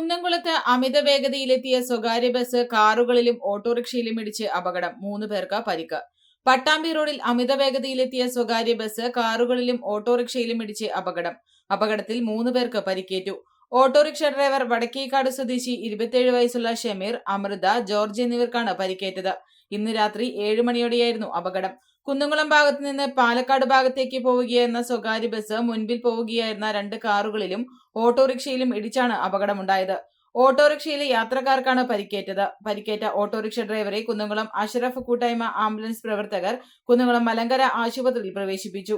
കുന്നംകുളത്ത് അമിത വേഗതയിലെത്തിയ സ്വകാര്യ ബസ് കാറുകളിലും ഓട്ടോറിക്ഷയിലും ഇടിച്ച് അപകടം മൂന്ന് പേർക്ക് പരിക്ക്. പട്ടാമ്പി റോഡിൽ അമിത വേഗതയിലെത്തിയ സ്വകാര്യ ബസ് കാറുകളിലും ഓട്ടോറിക്ഷയിലും ഇടിച്ച് അപകടം. അപകടത്തിൽ മൂന്ന് പേർക്ക് പരിക്കേറ്റു. ഓട്ടോറിക്ഷ ഡ്രൈവർ വടക്കേക്കാട് സ്വദേശി ഇരുപത്തിയേഴ് വയസ്സുള്ള ഷമീർ അമൃത ജോർജ് എന്നിവർക്കാണ് പരിക്കേറ്റത്. ഇന്ന് രാത്രി ഏഴ് മണിയോടെയായിരുന്നു അപകടം. കുന്നംകുളം ഭാഗത്ത് നിന്ന് പാലക്കാട് ഭാഗത്തേക്ക് പോവുകയായിരുന്ന സ്വകാര്യ ബസ് മുൻപിൽ പോവുകയായിരുന്ന രണ്ട് കാറുകളിലും ഓട്ടോറിക്ഷയിലും ഇടിച്ചാണ് അപകടമുണ്ടായത്. ഓട്ടോറിക്ഷയിലെ യാത്രക്കാർക്കാണ് പരിക്കേറ്റത്. പരിക്കേറ്റ ഓട്ടോറിക്ഷ ഡ്രൈവറെ കുന്നംകുളം അഷറഫ് കൂട്ടായ്മ ആംബുലൻസ് പ്രവർത്തകർ കുന്നംകുളം മലങ്കര ആശുപത്രിയിൽ പ്രവേശിപ്പിച്ചു.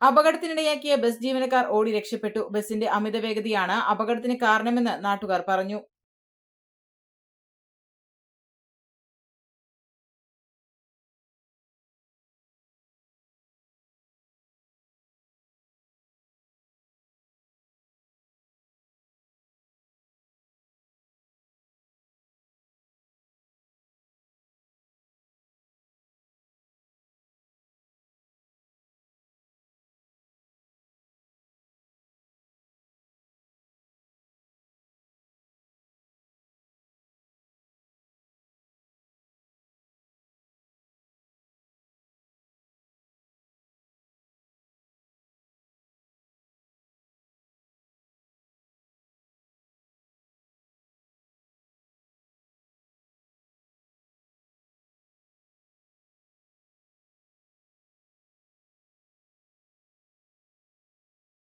അപകടത്തിനിടയാക്കിയ ബസ് ജീവനക്കാർ ഓടി രക്ഷപ്പെട്ടു. ബസിന്റെ അമിത വേഗതയാണ് അപകടത്തിന് കാരണമെന്ന് നാട്ടുകാർ പറഞ്ഞു.